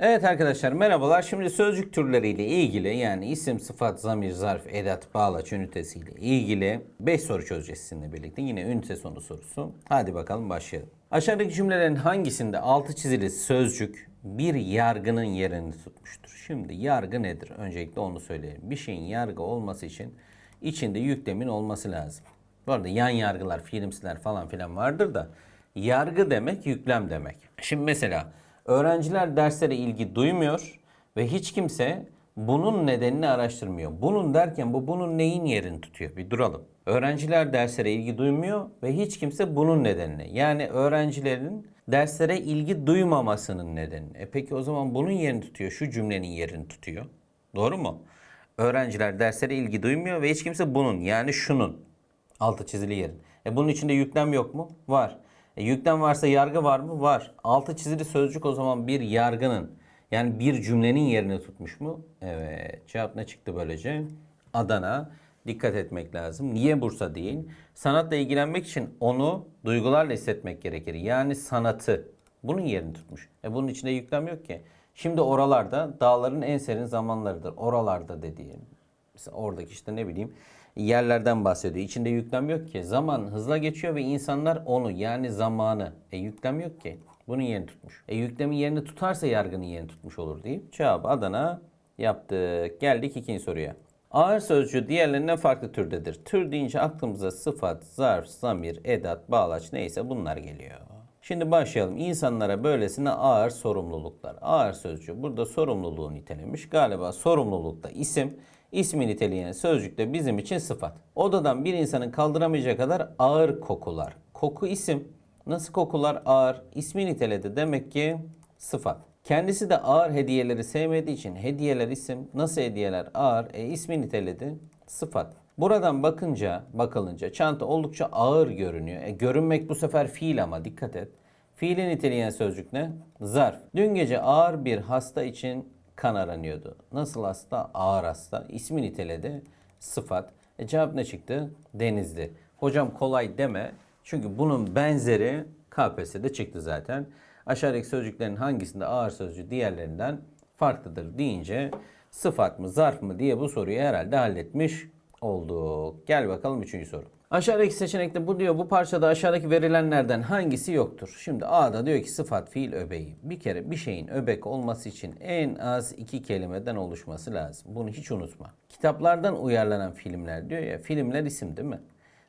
Evet arkadaşlar merhabalar. Şimdi sözcük türleriyle ilgili yani isim, sıfat, zamir, zarf, edat, bağlaç ünitesiyle ilgili 5 soru çözeceğiz sizinle birlikte. Yine ünite sonu sorusu. Hadi bakalım başlayalım. Aşağıdaki cümlelerin hangisinde altı çizili sözcük bir yargının yerini tutmuştur? Şimdi yargı nedir? Öncelikle onu söyleyelim. Bir şeyin yargı olması için içinde yüklemin olması lazım. Bu arada yan yargılar, filmsiler falan filan vardır da yargı demek yüklem demek. Şimdi mesela öğrenciler derslere ilgi duymuyor ve hiç kimse bunun nedenini araştırmıyor. Bunun derken bu bunun neyin yerini tutuyor? Bir duralım. Öğrenciler derslere ilgi duymuyor ve hiç kimse bunun nedenini. Yani öğrencilerin derslere ilgi duymamasının nedenini. E peki o zaman bunun yerini tutuyor, şu cümlenin yerini tutuyor. Doğru mu? Öğrenciler derslere ilgi duymuyor ve hiç kimse bunun yani şunun altı çizili yerin. E bunun içinde yüklem yok mu? Var. E yüklem varsa yargı var mı? Var. Altı çizili sözcük o zaman bir yargının yani bir cümlenin yerini tutmuş mu? Evet. Cevap ne çıktı böylece? Adana. Dikkat etmek lazım. Niye Bursa değil? Sanatla ilgilenmek için onu duygularla hissetmek gerekir. Yani sanatı. Bunun yerini tutmuş. E bunun içinde yüklem yok ki. Şimdi oralarda dağların en serin zamanlarıdır. Oralarda dediğim. Mesela oradaki işte ne bileyim yerlerden bahsediyor. İçinde yüklem yok ki. Zaman hızla geçiyor ve insanlar onu yani zamanı. E yüklem yok ki. Bunun yerini tutmuş. E yüklemin yerini tutarsa yargının yerini tutmuş olur deyip cevabı Adana yaptık. Geldik ikinci soruya. Ağır sözcüğü diğerlerinden farklı türdedir. Tür deyince aklımıza sıfat, zarf, zamir, edat, bağlaç neyse bunlar geliyor. Şimdi başlayalım. İnsanlara böylesine ağır sorumluluklar. Ağır sözcüğü burada sorumluluğu nitelemiş. Galiba sorumlulukta isim, ismi niteleyen sözcük de bizim için sıfat. Odadan bir insanın kaldıramayacak kadar ağır kokular. Koku isim. Nasıl kokular ağır? İsmi niteledi. Demek ki sıfat. Kendisi de ağır hediyeleri sevmediği için hediyeler isim. Nasıl hediyeler ağır? E ismi niteledi. Sıfat. Buradan bakınca, bakılınca çanta oldukça ağır görünüyor. E, görünmek bu sefer fiil ama dikkat et. Fiili niteleyen sözcük ne? Zarf. Dün gece ağır bir hasta için kan aranıyordu. Nasıl hasta? Ağır hasta. İsmi niteledi. Sıfat. E cevap ne çıktı? Denizli. Hocam kolay deme. Çünkü bunun benzeri KPSS'de çıktı zaten. Aşağıdaki sözcüklerin hangisinde ağır sözcüğü diğerlerinden farklıdır deyince sıfat mı zarf mı diye bu soruyu herhalde halletmiş olduk. Gel bakalım üçüncü soru. Aşağıdaki seçenekte bu diyor bu parçada aşağıdaki verilenlerden hangisi yoktur? Şimdi A'da diyor ki sıfat fiil öbeği. Bir kere bir şeyin öbek olması için en az iki kelimeden oluşması lazım. Bunu hiç unutma. Kitaplardan uyarlanan filmler diyor ya filmler isim değil mi?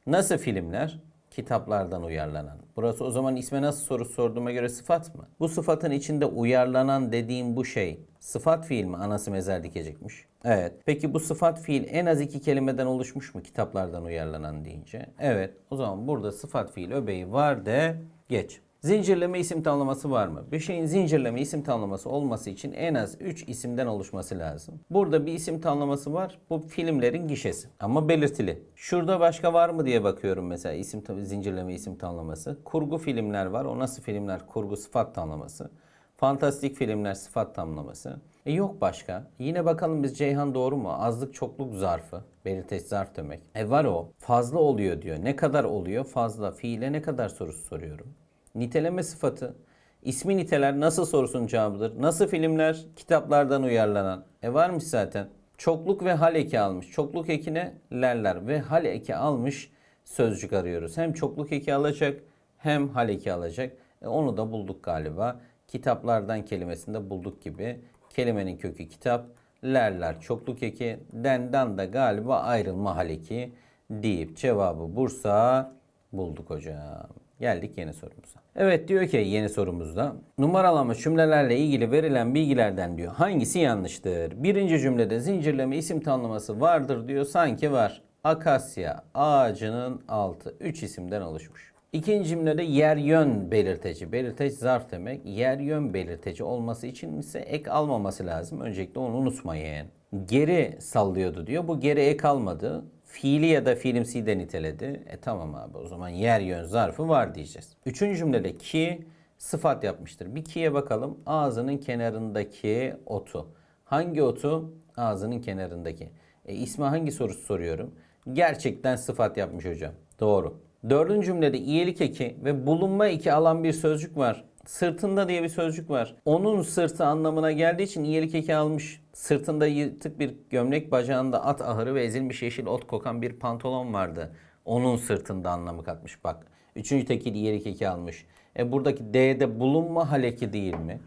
Nasıl filmler? Kitaplardan uyarlanan. Burası o zaman isme nasıl soru sorduğuma göre sıfat mı? Bu sıfatın içinde uyarlanan dediğim bu şey sıfat fiil mi? Anası mezar dikecekmiş. Evet. Peki bu sıfat fiil en az iki kelimeden oluşmuş mu kitaplardan uyarlanan deyince? Evet. O zaman burada sıfat fiil öbeği var de geç. Zincirleme isim tamlaması var mı? Bir şeyin zincirleme isim tamlaması olması için en az 3 isimden oluşması lazım. Burada bir isim tamlaması var. Bu filmlerin gişesi. Ama belirtili. Şurada başka var mı diye bakıyorum mesela isim zincirleme isim tamlaması. Kurgu filmler var. O nasıl filmler? Kurgu sıfat tamlaması. Fantastik filmler sıfat tamlaması. E yok başka. Yine bakalım biz Ceyhan doğru mu? Azlık çokluk zarfı. Belirteç zarf demek. E var o. Fazla oluyor diyor. Ne kadar oluyor? Fazla. Fiile ne kadar sorusu soruyorum. Niteleme sıfatı. İsmi niteler nasıl sorusunun cevabıdır. Nasıl filmler? Kitaplardan uyarlanan. E varmış zaten. Çokluk ve hal eki almış. Çokluk ekine lerler ve hal eki almış sözcük arıyoruz. Hem çokluk eki alacak hem hal eki alacak. E onu da bulduk galiba. Kitaplardan kelimesinde bulduk gibi. Kelimenin kökü kitap. Lerler çokluk eki. Denden de galiba ayrılma hal eki deyip cevabı Bursa bulduk hocam. Geldik yeni sorumuza. Evet diyor ki yeni sorumuzda numaralama cümlelerle ilgili verilen bilgilerden diyor hangisi yanlıştır? Birinci cümlede zincirleme isim tanımlaması vardır diyor sanki var. Akasya ağacının altı 3 isimden oluşmuş. İkinci cümlede yer yön belirteci. Belirteç zarf demek. Yer yön belirteci olması için ise ek almaması lazım. Öncelikle onu unutmayın. Geri sallıyordu diyor. Bu geri ek almadı fiili ya da fiilimsi de niteledi. E tamam abi o zaman yer yön zarfı var diyeceğiz. Üçüncü cümlede ki sıfat yapmıştır. Bir ki'ye bakalım. Ağzının kenarındaki otu. Hangi otu? Ağzının kenarındaki. E, ismi hangi sorusu soruyorum? Gerçekten sıfat yapmış hocam. Doğru. Dördüncü cümlede iyilik eki ve bulunma eki alan bir sözcük var. Sırtında diye bir sözcük var. Onun sırtı anlamına geldiği için iyilik eki almış. Sırtında yırtık bir gömlek, bacağında at ahırı ve ezilmiş yeşil ot kokan bir pantolon vardı. Onun sırtında anlamı katmış bak. Üçüncü tekil iyilik eki almış. E buradaki D'de bulunma haleki değil mi?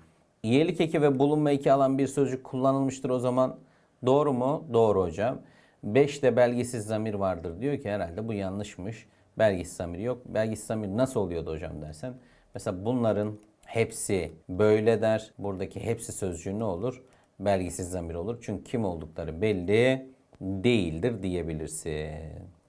İyilik eki ve bulunma eki alan bir sözcük kullanılmıştır o zaman. Doğru mu? Doğru hocam. 5'te belgisiz zamir vardır diyor ki herhalde bu yanlışmış. Belgisiz zamir yok. Belgisiz zamir nasıl oluyordu hocam dersen. Mesela bunların hepsi böyle der. Buradaki hepsi sözcüğü ne olur? Belgisiz zamir olur. Çünkü kim oldukları belli değildir diyebilirsin.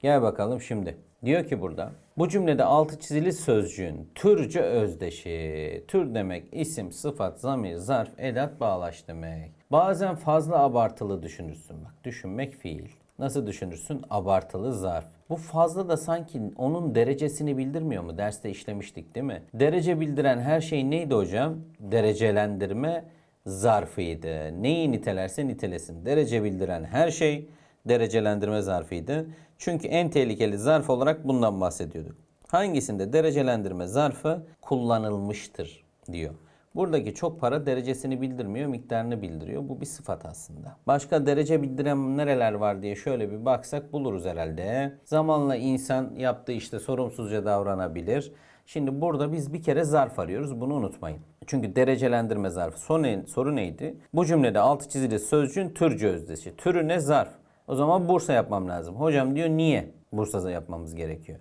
Gel bakalım şimdi. Diyor ki burada bu cümlede altı çizili sözcüğün türce özdeşi. Tür demek isim, sıfat, zamir, zarf, edat, bağlaç demek. Bazen fazla abartılı düşünürsün. Bak düşünmek fiil. Nasıl düşünürsün? Abartılı zarf. Bu fazla da sanki onun derecesini bildirmiyor mu? Derste işlemiştik değil mi? Derece bildiren her şey neydi hocam? Derecelendirme zarfıydı. Neyi nitelerse nitelesin. Derece bildiren her şey derecelendirme zarfıydı. Çünkü en tehlikeli zarf olarak bundan bahsediyorduk. Hangisinde derecelendirme zarfı kullanılmıştır diyor. Buradaki çok para derecesini bildirmiyor, miktarını bildiriyor. Bu bir sıfat aslında. Başka derece bildiren nereler var diye şöyle bir baksak buluruz herhalde. Zamanla insan yaptığı işte sorumsuzca davranabilir. Şimdi burada biz bir kere zarf arıyoruz. Bunu unutmayın. Çünkü derecelendirme zarfı. Soru, soru neydi? Bu cümlede altı çizili sözcüğün türcü özdeşi. Türü ne? Zarf. O zaman Bursa yapmam lazım. Hocam diyor niye Bursa'da yapmamız gerekiyor?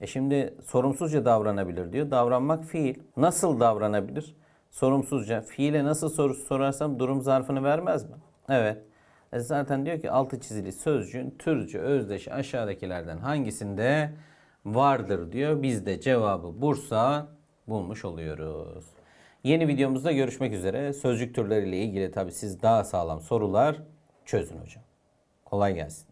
E şimdi sorumsuzca davranabilir diyor. Davranmak fiil. Nasıl davranabilir? Sorumsuzca. Fiile nasıl soru sorarsam durum zarfını vermez mi? Evet. E zaten diyor ki altı çizili sözcüğün türcü özdeşi aşağıdakilerden hangisinde vardır diyor. Biz de cevabı Bursa bulmuş oluyoruz. Yeni videomuzda görüşmek üzere. Sözcük türleriyle ilgili tabii siz daha sağlam sorular çözün hocam. Kolay gelsin.